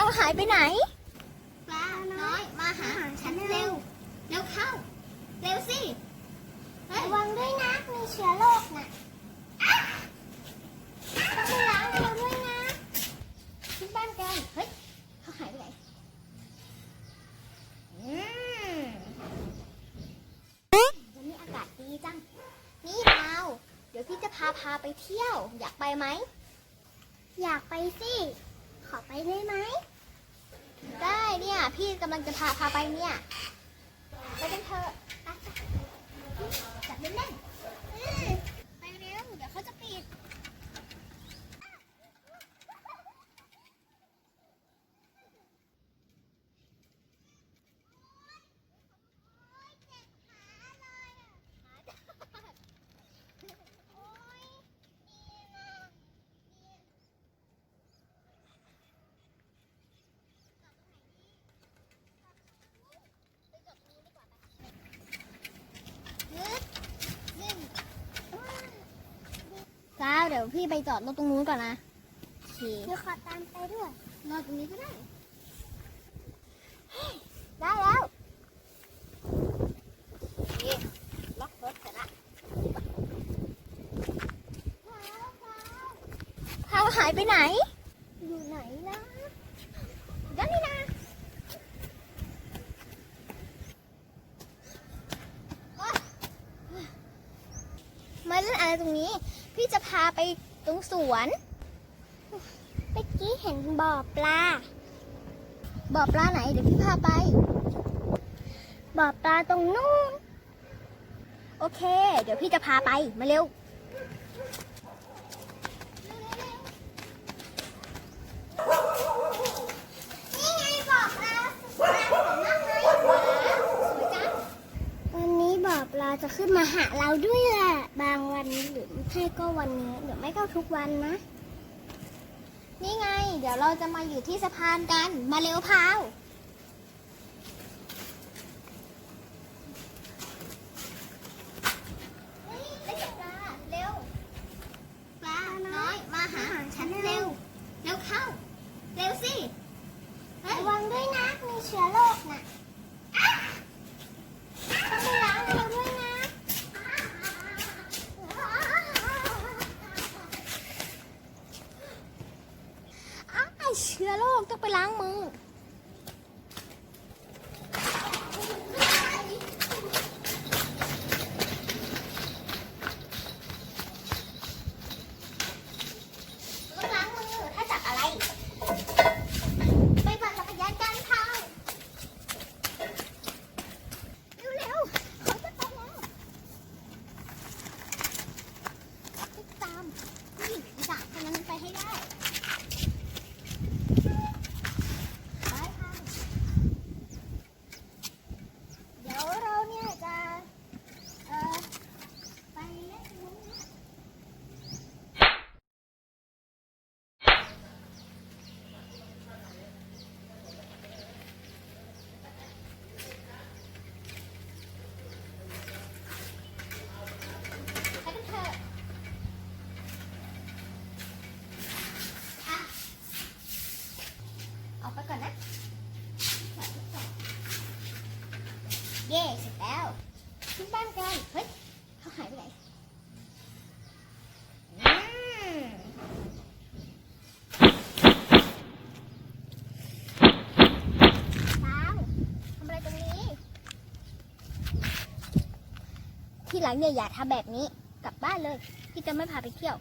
ายไปไหนปลาน้อยมาหาฉันเร็ว เร็วเข้า เร็วสิเฮ้ยระวังด้วยนะมีเชื้อโรคน่ะต้องไปล้างมือด้วยนะขึ้นบ้านกัน เฮ้ยเขาหายไปไหนอืมวันนี้อากาศดีจัง นี่ดาวเดี๋ยวพี่จะพาพาไปเที่ยว อยากไปไหม อยากไปสิ ขอไปได้ไหม ได้เนี่ย พี่กำลังจะพาพาไปเนี่ย ไปกันเถอะไปจับเล่นๆอืมไปเร็ว เดี๋ยวเขาจะปิด ก้าวเดี๋ยวพี่ไปจอดรถตรงนู้นก่อนนะโอเคเดี๋ยวขอตามไปด้วยรอตรงนี้ก็ได้ ได้แล้วนี่ล็อกรถเสร็จละพาวหายไปไหน อยู่ไหนนะด้านนี้นะโอ๊ยมาเล่นอะไรตรงนี้ พี่จะพาไปตรงสวน เมื่อกี้เห็นบ่อปลา บ่อปลาไหนเดี๋ยวพี่พาไป บ่อปลาตรงนู้น โอเค เดี๋ยวพี่จะพาไป มาเร็ว นี่ไงบ่อปลาสวยมากเลย สวยจัง วันนี้บ่อปลา จะขึ้นมาหาเราด้วยแหละบางวันหรือไม่ใช่ก็วันนี้หรือไม่ก็ทุกวันนะ นี่ไง เดี๋ยวเราจะมาอยู่ที่สะพานกันมาเร็วพาว เฮ้ยเล่นกับปลาเร็ว ปลาน้อย มาหาฉันเร็ว เร็วเข้า เร็วสิ เฮ้ย ระวังด้วยนะ มีเชื้อโรคน่ะต้องไปล้างมือด้วยนะ อ้าว เชื้อโรคต้องไปล้างมือ ต้องล้างมือถ้าจับอะไร ไปปั่นจักรยานกันค่ะเร็วๆเขาจะไปแล้วติดตามนี่สามคนนั้นไปให้ได้ ไปค่ะ เดี๋ยวเราเนี่ยจะ เอ่อ ไปเล่นตรงนู้นนะ ไปกันเถอะอะออกไปก่อนนะ เย่เสร็จแล้วขึ้นบ้านกัน เฮ้ยเขาหายไปไหนอืมตามทำอะไรตรงนี้ทีหลังเนี่ยอย่าทำแบบนี้กลับบ้านเลยพี่จะไม่พาไปเที่ยว